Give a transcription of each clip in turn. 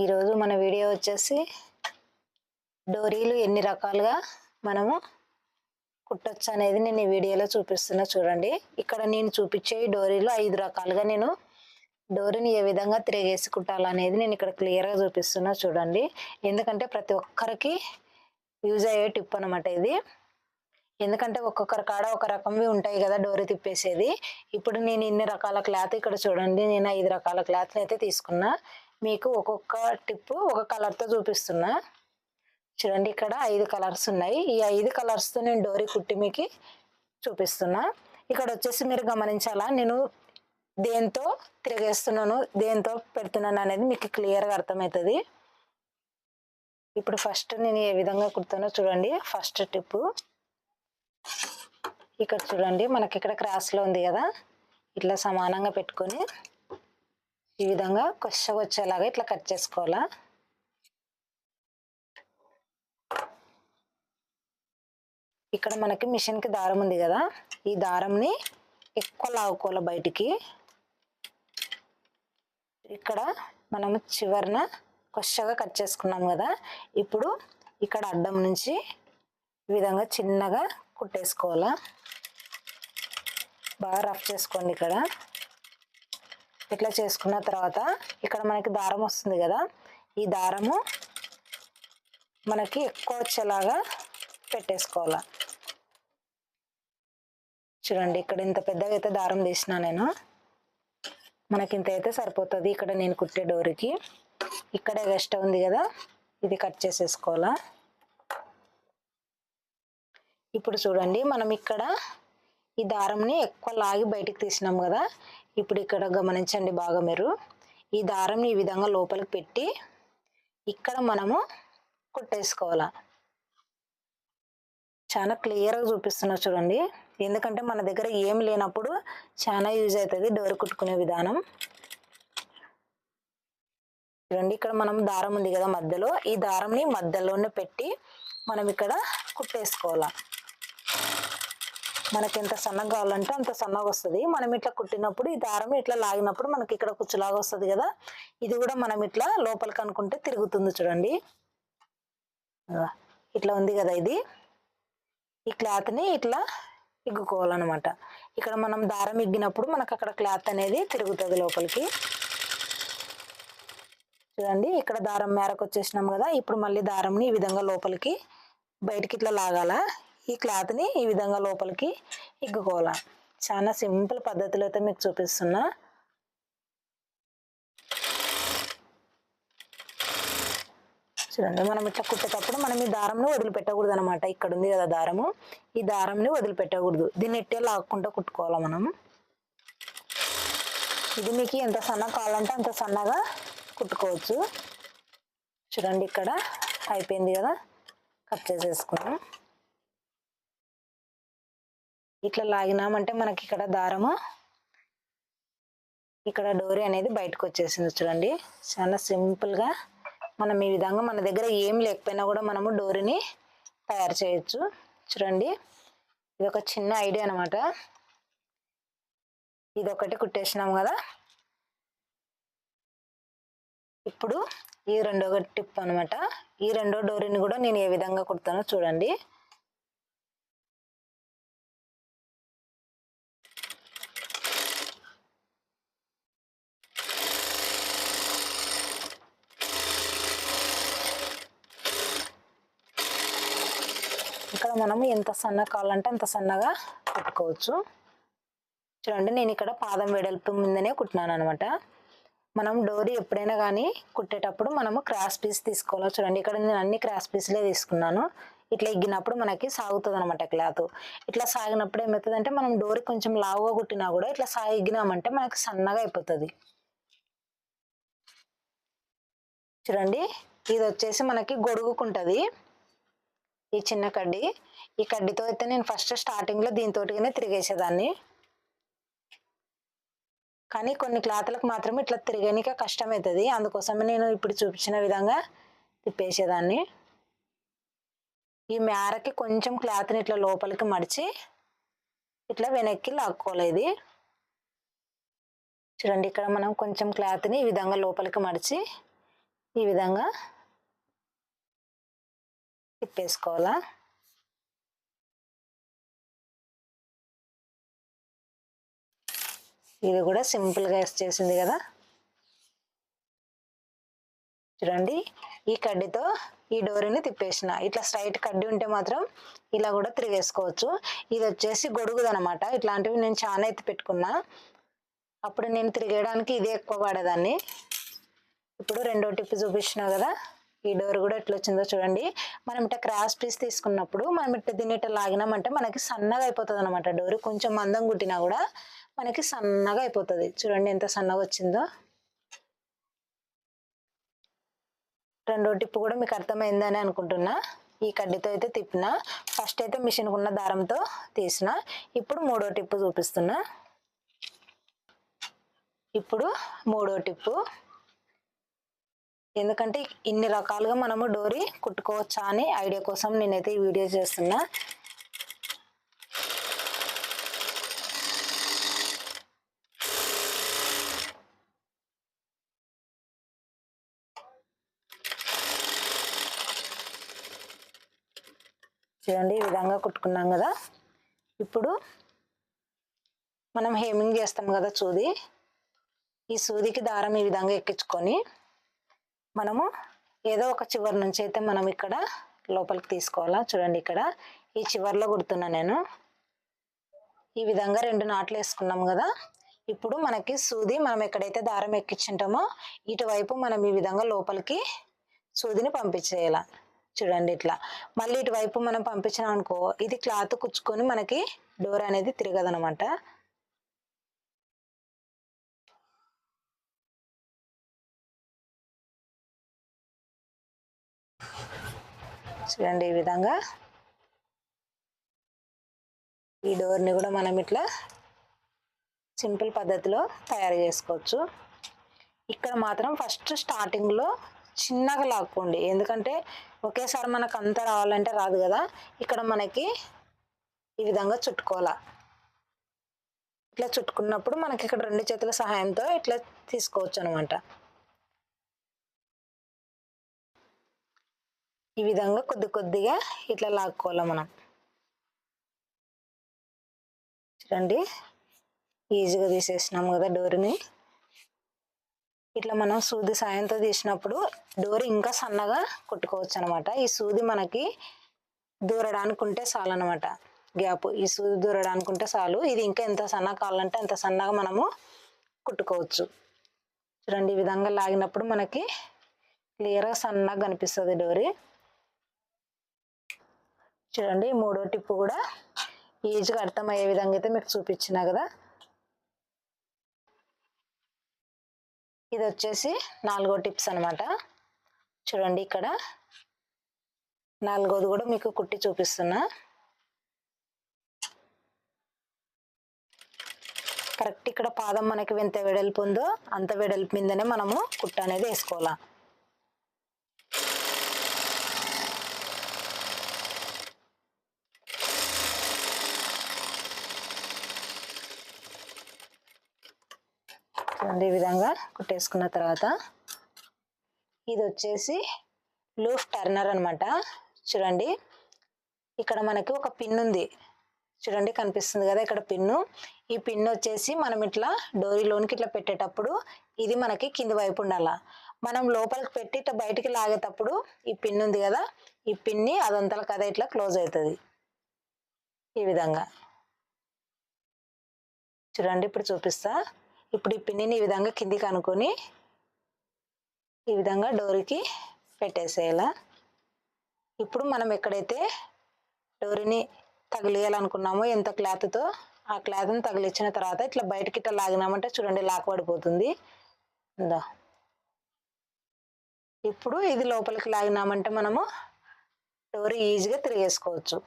ఈరోజు మన వీడియో వచ్చేసి డోరీలు ఎన్ని రకాలుగా మనము కుట్టొచ్చు అనేది నేను ఈ వీడియోలో చూపిస్తున్నా చూడండి. ఇక్కడ నేను చూపించే డోరీలు ఐదు రకాలుగా నేను డోరీని ఏ విధంగా తిరిగేసి కుట్టాలనేది నేను ఇక్కడ క్లియర్గా చూపిస్తున్నా చూడండి. ఎందుకంటే ప్రతి ఒక్కరికి యూజ్ అయ్యే టిప్ అనమాట ఇది. ఎందుకంటే ఒక్కొక్కరి కాడ ఒక రకంవి ఉంటాయి కదా డోరీ తిప్పేసేది. ఇప్పుడు నేను ఇన్ని రకాల క్లాత్ ఇక్కడ చూడండి. నేను ఐదు రకాల క్లాత్ని అయితే తీసుకున్నా. మీకు ఒక్కొక్క టిప్ ఒక కలర్తో చూపిస్తున్నా. చూడండి ఇక్కడ ఐదు కలర్స్ ఉన్నాయి. ఈ ఐదు కలర్స్తో నేను డోరీ కుట్టి మీకు చూపిస్తున్నా. ఇక్కడ వచ్చేసి మీరు గమనించాలా నేను దేంతో తిరిగేస్తున్నాను దేంతో పెడుతున్నాను అనేది మీకు క్లియర్గా అర్థమవుతుంది. ఇప్పుడు ఫస్ట్ నేను ఏ విధంగా కుడతానో చూడండి. ఫస్ట్ టిప్ ఇక్కడ చూడండి మనకి ఇక్కడ క్రాస్లో ఉంది కదా. ఇట్లా సమానంగా పెట్టుకొని ఈ విధంగా కొచ్చగా వచ్చేలాగా ఇట్లా కట్ చేసుకోవాలా? ఇక్కడ మనకి మిషన్కి దారం ఉంది కదా ఈ దారంని ఎక్కువ లాగుకోవాలి బయటికి. ఇక్కడ మనము చివరన కొచ్చగా కట్ చేసుకున్నాం కదా ఇప్పుడు ఇక్కడ అడ్డం నుంచి ఈ విధంగా చిన్నగా కుట్టేసుకోవాలా? బాగా రఫ్ చేసుకోండి ఇక్కడ. ఇట్లా చేసుకున్న తర్వాత ఇక్కడ మనకి దారం వస్తుంది కదా ఈ దారము మనకి ఎక్కువ వచ్చేలాగా పెట్టేసుకోవాలా. చూడండి ఇక్కడ ఇంత పెద్దగా అయితే దారం తీసిన నేను. మనకి ఇంత అయితే సరిపోతుంది. ఇక్కడ నేను కుట్టే డోర్కి. ఇక్కడే వెస్ట్ ఉంది కదా ఇది కట్ చేసేసుకోవాలా. ఇప్పుడు చూడండి మనం ఇక్కడ ఈ దారంని ఎక్కువ లాగి బయటికి తీసినాం కదా. ఇప్పుడు ఇక్కడ గమనించండి బాగా మీరు. ఈ దారంని ఈ విధంగా లోపలికి పెట్టి ఇక్కడ మనము కుట్టేసుకోవాలా. చాలా క్లియర్గా చూపిస్తున్నా చూడండి. ఎందుకంటే మన దగ్గర ఏం లేనప్పుడు చాలా యూజ్ అవుతుంది డోర్ కుట్టుకునే విధానం. చూడండి ఇక్కడ మనం దారం ఉంది కదా మధ్యలో. ఈ దారంని మధ్యలోనే పెట్టి మనం ఇక్కడ కుట్టేసుకోవాలా. మనకి ఎంత సన్నగా కావాలంటే అంత సన్నగా వస్తుంది. మనం ఇట్లా కుట్టినప్పుడు ఈ దారం ఇట్లా లాగినప్పుడు మనకి ఇక్కడ కుచ్చులాగా వస్తుంది కదా. ఇది కూడా మనం ఇట్లా లోపలికి అనుకుంటే తిరుగుతుంది చూడండి. ఇట్లా ఉంది కదా ఇది. ఈ క్లాత్ని ఇట్లా ఇగ్గుకోవాలన్నమాట. ఇక్కడ మనం దారం ఇగ్గినప్పుడు మనకు అక్కడ క్లాత్ అనేది తిరుగుతుంది లోపలికి. చూడండి ఇక్కడ దారం మేరకు వచ్చేసినాం కదా. ఇప్పుడు మళ్ళీ దారంని ఈ విధంగా లోపలికి బయటికి ఇట్లా లాగాల. ఈ క్లాత్ని ఈ విధంగా లోపలికి ఇగ్గుకోవాలా. చాలా సింపుల్ పద్ధతిలో అయితే మీకు చూపిస్తున్నా. చూడండి మనం ఇట్లా కుట్టేటప్పుడు మనం ఈ దారంను వదిలిపెట్టకూడదు అనమాట ఇక్కడ ఉంది కదా దారము. ఈ దారంని వదిలిపెట్టకూడదు. దీన్ని ఇట్టే లాక్కుంటూ కుట్టుకోవాలా మనం. ఇది మీకు ఎంత సన్నగా కావాలంటే అంత సన్నగా కుట్టుకోవచ్చు. చూడండి ఇక్కడ అయిపోయింది కదా. కట్ చేసేసుకున్నాం. ఇట్లా లాగినామంటే మనకి ఇక్కడ దారము ఇక్కడ డోరీ అనేది బయటకు వచ్చేసింది చూడండి. చాలా సింపుల్గా మనం ఈ విధంగా మన దగ్గర ఏం లేకపోయినా కూడా మనము డోరీని తయారు చేయొచ్చు. చూడండి. ఇది ఒక చిన్న ఐడియా అనమాట ఇది ఒకటి కుట్టేసినాం కదా. ఇప్పుడు ఈ రెండో టిప్ అనమాట ఈ రెండో డోరీని కూడా నేను ఏ విధంగా కుడతానో చూడండి. ఇక్కడ మనము ఎంత సన్నగా కావాలంటే అంత సన్నగా కుట్టుకోవచ్చు. చూడండి నేను ఇక్కడ పాదం వెడల్పు మీదనే కుట్టినాను అనమాట మనం డోరీ ఎప్పుడైనా కానీ కుట్టేటప్పుడు మనము క్రాస్ పీస్ తీసుకోవాలి? చూడండి ఇక్కడ నేను అన్ని క్రాస్ పీస్లే తీసుకున్నాను. ఇట్లా ఎగ్గినప్పుడు మనకి సాగుతుంది అనమాట క్లాత్. ఇట్లా సాగినప్పుడు ఏమవుతుందంటే మనం డోరీ కొంచెం లావుగా కుట్టినా కూడా ఇట్లా సాగినామంటే మనకి సన్నగా అయిపోతుంది. చూడండి ఇది వచ్చేసి మనకి గొడుగుకుంటుంది. ఈ చిన్న కడ్డీ. ఈ కడ్డీతో అయితే నేను ఫస్ట్ స్టార్టింగ్లో దీంతోటిగానే తిరిగేసేదాన్ని. కానీ కొన్ని క్లాత్లకు మాత్రం ఇట్లా తిరగనిక కష్టమవుతుంది అందుకోసమే నేను ఇప్పుడు చూపించిన విధంగా తిప్పేసేదాన్ని. ఈ మేరకి కొంచెం క్లాత్ని ఇట్లా లోపలికి మడిచి ఇట్లా వెనక్కి లాక్కోలేదు చూడండి ఇక్కడ మనం కొంచెం క్లాత్ని ఈ విధంగా లోపలికి మడిచి ఈ విధంగా తిప్పేసుకోవాలా ఇది కూడా సింపుల్గా చేసింది కదా? చూడండి ఈ కడ్డీతో ఈ డోరీని తిప్పేసిన. ఇట్లా స్ట్రైట్ కడ్డీ ఉంటే మాత్రం ఇలా కూడా తిరిగేసుకోవచ్చు. ఇది వచ్చేసి గొడుగుదనమాట ఇట్లాంటివి నేను చాలా ఎత్తి పెట్టుకున్నా. అప్పుడు నేను తిరిగేయడానికి ఇదే ఎక్కువ వాడేదాన్ని. ఇప్పుడు రెండో టిప్ చూపించిన కదా? ఈ డోర్ కూడా ఎట్లా వచ్చిందో చూడండి. మనం ఇట్లా క్రాస్ పీస్ తీసుకున్నప్పుడు మనం ఇట్లా దీన్ని ఇట్లా లాగినామంటే మనకి సన్నగా అయిపోతుంది అనమాట డోర్ కొంచెం మందం కుట్టినా కూడా మనకి సన్నగా అయిపోతుంది. చూడండి ఎంత సన్నగా వచ్చిందో. రెండో టిప్పు కూడా మీకు అర్థమైందని అనుకుంటున్నా. ఈ కడ్డీతో అయితే తిప్పిన. ఫస్ట్ అయితే మిషన్కు ఉన్న దారంతో తీసిన. ఇప్పుడు మూడో టిప్పు చూపిస్తున్నా. ఇప్పుడు మూడో టిప్పు ఎందుకంటే ఇన్ని రకాలుగా మనము డోరీ కుట్టుకోవచ్చా అని ఐడియా కోసం నేనైతే ఈ వీడియో చేస్తున్నా. చూడండి ఈ విధంగా కుట్టుకున్నాం కదా. ఇప్పుడు మనం హేమింగ్ చేస్తాం కదా సూది. ఈ సూదికి దారం ఈ విధంగా ఎక్కించుకొని మనము ఏదో ఒక చివరి నుంచి అయితే మనం ఇక్కడ లోపలికి తీసుకోవాలా? చూడండి ఇక్కడ. ఈ చివర్లో కుడుతున్నా నేను. ఈ విధంగా రెండు నాట్లు వేసుకున్నాం కదా. ఇప్పుడు మనకి సూది మనం ఎక్కడైతే దారం ఎక్కించుంటామో ఇటువైపు మనం ఈ విధంగా లోపలికి సూదిని పంపించేయాల? చూడండి ఇట్లా. మళ్ళీ ఇటువైపు మనం పంపించినాం అనుకో ఇది క్లాత్ కుచ్చుకొని మనకి డోర్ అనేది తిరగదనమాట. చూడండి ఈ విధంగా. ఈ డోర్ని కూడా మనం ఇట్లా సింపుల్ పద్ధతిలో తయారు చేసుకోవచ్చు. ఇక్కడ మాత్రం ఫస్ట్ స్టార్టింగ్లో చిన్నగా లాక్కోండి. ఎందుకంటే ఒకేసారి మనకు అంతా రావాలంటే రాదు కదా. ఇక్కడ మనకి ఈ విధంగా చుట్టుకోవాలా. ఇట్లా చుట్టుకున్నప్పుడు మనకి ఇక్కడ రెండు చేతుల సహాయంతో ఇట్లా తీసుకోవచ్చు అనమాట ఈ విధంగా కొద్ది కొద్దిగా ఇట్లా లాక్కోవాలి మనం. చూడండి ఈజీగా తీసేసినాం కదా డోర్ని. ఇట్లా మనం సూది సాయంతో తీసినప్పుడు డోర్ ఇంకా సన్నగా కుట్టుకోవచ్చు అనమాట ఈ సూది మనకి దూరడానికి ఉంటే చాలు అనమాట గ్యాప్ ఈ సూది దూరడానికి ఉంటే చాలు. ఇది ఇంకా ఎంత సన్నగా కావాలంటే అంత సన్నగా మనము కుట్టుకోవచ్చు. చూడండి ఈ విధంగా లాగినప్పుడు మనకి క్లియర్గా సన్నగా కనిపిస్తుంది డోరీ. చూడండి మూడో టిప్పు కూడా ఈజీగా అర్థమయ్యే విధంగా అయితే మీకు చూపించిన కదా. ఇది వచ్చేసి నాలుగో టిప్స్ అనమాట చూడండి ఇక్కడ. నాలుగోది కూడా మీకు కుట్టి చూపిస్తున్నా. కరెక్ట్ ఇక్కడ పాదం మనకి ఎంత వెడల్పు ఉందో అంత వెడల్పు మీదనే మనము కుట్ట అనేది వేసుకోవాలా. చూడండి ఈ విధంగా కుట్టేసుకున్న తర్వాత ఇది వచ్చేసి లూఫ్ టర్నర్ అనమాట చూడండి. ఇక్కడ మనకి ఒక పిన్ ఉంది చూడండి కనిపిస్తుంది కదా ఇక్కడ పిన్ను. ఈ పిన్ వచ్చేసి మనం ఇట్లా డోరీలోనికి ఇట్లా పెట్టేటప్పుడు ఇది మనకి కింది వైపు ఉండాల. మనం లోపలికి పెట్టి ఇట్లా బయటికి లాగేటప్పుడు ఈ పిన్ ఉంది కదా. ఈ పిన్ని అదంతల కదా ఇట్లా క్లోజ్ అవుతుంది ఈ విధంగా. చూడండి ఇప్పుడు చూపిస్తా. ఇప్పుడు ఈ పిన్నిని ఈ విధంగా కిందికి అనుకొని ఈ విధంగా డోరీకి పెట్టేసేయాల? ఇప్పుడు మనం ఎక్కడైతే డోరీని తగిలియాలనుకున్నామో ఎంత క్లాత్తో ఆ క్లాత్ని తగిలిచ్చిన తర్వాత ఇట్లా బయటకి ఇట్లా లాగినామంటే చూడండి లాక్ పడిపోతుంది ఇందా ఇప్పుడు ఇది లోపలికి లాగినామంటే మనము డోరీ ఈజీగా తిరిగేసుకోవచ్చు.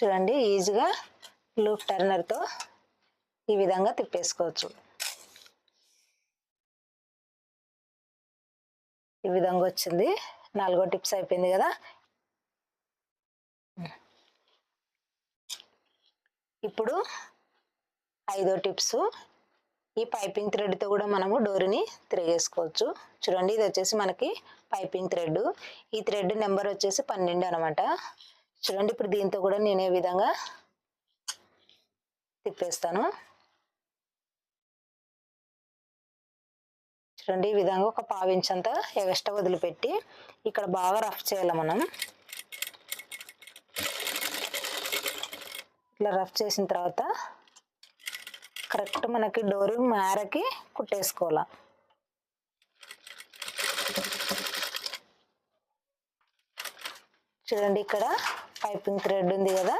చూడండి ఈజీగా లూప్ టర్నర్తో ఈ విధంగా తిప్పేసుకోవచ్చు. ఈ విధంగా వచ్చింది. నాలుగో టిప్స్ అయిపోయింది కదా? ఇప్పుడు ఐదో టిప్స్. ఈ పైపింగ్ థ్రెడ్తో కూడా మనము డోరీని తిరిగేసుకోవచ్చు. చూడండి ఇది వచ్చేసి మనకి పైపింగ్ థ్రెడ్. ఈ థ్రెడ్ నెంబర్ వచ్చేసి పన్నెండు అనమాట. చూడండి ఇప్పుడు దీంతో కూడా నేను ఏ విధంగా తిప్పేస్తాను. చూడండి ఈ విధంగా ఒక పావించంత ఎగస్ట్రా వదిలిపెట్టి ఇక్కడ బాగా రఫ్ చేయాలి మనం. ఇట్లా రఫ్ చేసిన తర్వాత కరెక్ట్ మనకి డోరు మేరకి కుట్టేసుకోవాలి. చూడండి ఇక్కడ పైపింగ్ థ్రెడ్ ఉంది కదా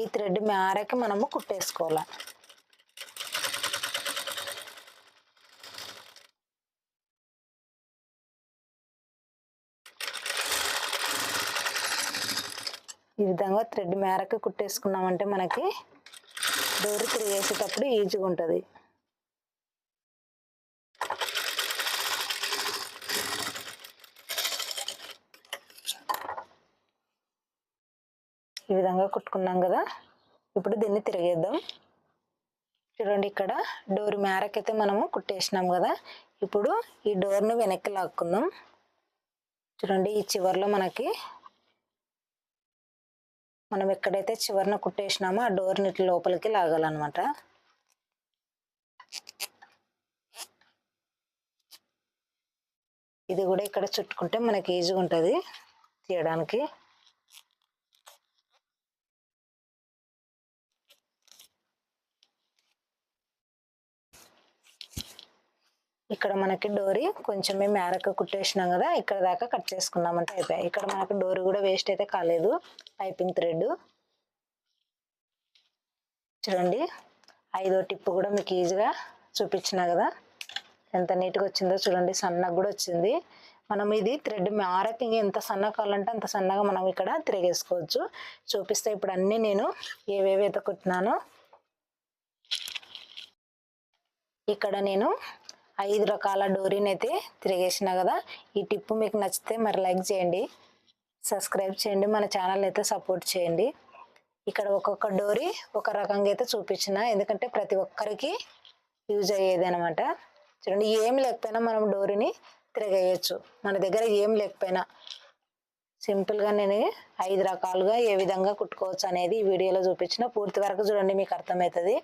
ఈ థ్రెడ్ మేరకి మనము కుట్టేసుకోవాలి. ఈ విధంగా థ్రెడ్ మేరకు కుట్టేసుకున్నామంటే మనకి డోర్ తిరిగేసేటప్పుడు ఈజీగా ఉంటుంది. ఈ విధంగా కుట్టుకున్నాం కదా. ఇప్పుడు దీన్ని తిరిగేద్దాం. చూడండి ఇక్కడ డోర్ మేరకైతే మనము కుట్టేసినాం కదా. ఇప్పుడు ఈ డోర్ను వెనక్కి లాక్కుందాం. చూడండి ఈ చివరిలో మనకి మనం ఎక్కడైతే చివరిన కుట్టేసినామో ఆ డోర్ని ఇట్లా లోపలికి లాగాలన్నమాట. ఇది కూడా ఇక్కడ చుట్టుకుంటే మనకి ఈజీగా ఉంటుంది తీయడానికి. ఇక్కడ మనకి డోరీ కొంచెమే మేరకు కుట్టేసినాం కదా ఇక్కడ దాకా కట్ చేసుకున్నామంటే అయిపోయాయి. ఇక్కడ మనకు డోరీ కూడా వేస్ట్ అయితే కాలేదు పైపింగ్ థ్రెడ్. చూడండి ఐదో టిప్ కూడా మీకు ఈజీగా చూపించినా కదా ఎంత నీట్గా వచ్చిందో చూడండి సన్నగా కూడా వచ్చింది. మనం ఇది థ్రెడ్ మ్యారకింగ్ ఎంత సన్నగా కావాలంటే అంత సన్నగా మనం ఇక్కడ తిరిగేసుకోవచ్చు. చూపిస్తే ఇప్పుడు అన్నీ నేను ఏవేవి అయితే కుట్టినానో ఇక్కడ నేను ఐదు రకాల డోరీని అయితే తిరిగేసిన కదా. ఈ టిప్ మీకు నచ్చితే మరి లైక్ చేయండి. సబ్స్క్రైబ్ చేయండి. మన ఛానల్ అయితే సపోర్ట్ చేయండి. ఇక్కడ ఒక్కొక్క డోరీ ఒక రకంగా అయితే చూపించిన. ఎందుకంటే ప్రతి ఒక్కరికి యూజ్ అయ్యేది అనమాట చూడండి ఏం లేకపోయినా మనం డోరీని తిరగేయచ్చు. మన దగ్గర ఏం లేకపోయినా. సింపుల్గా నేను ఐదు రకాలుగా ఏ విధంగా కుట్టుకోవచ్చు అనేది ఈ వీడియోలో చూపించిన. పూర్తి వరకు చూడండి మీకు అర్థమవుతుంది.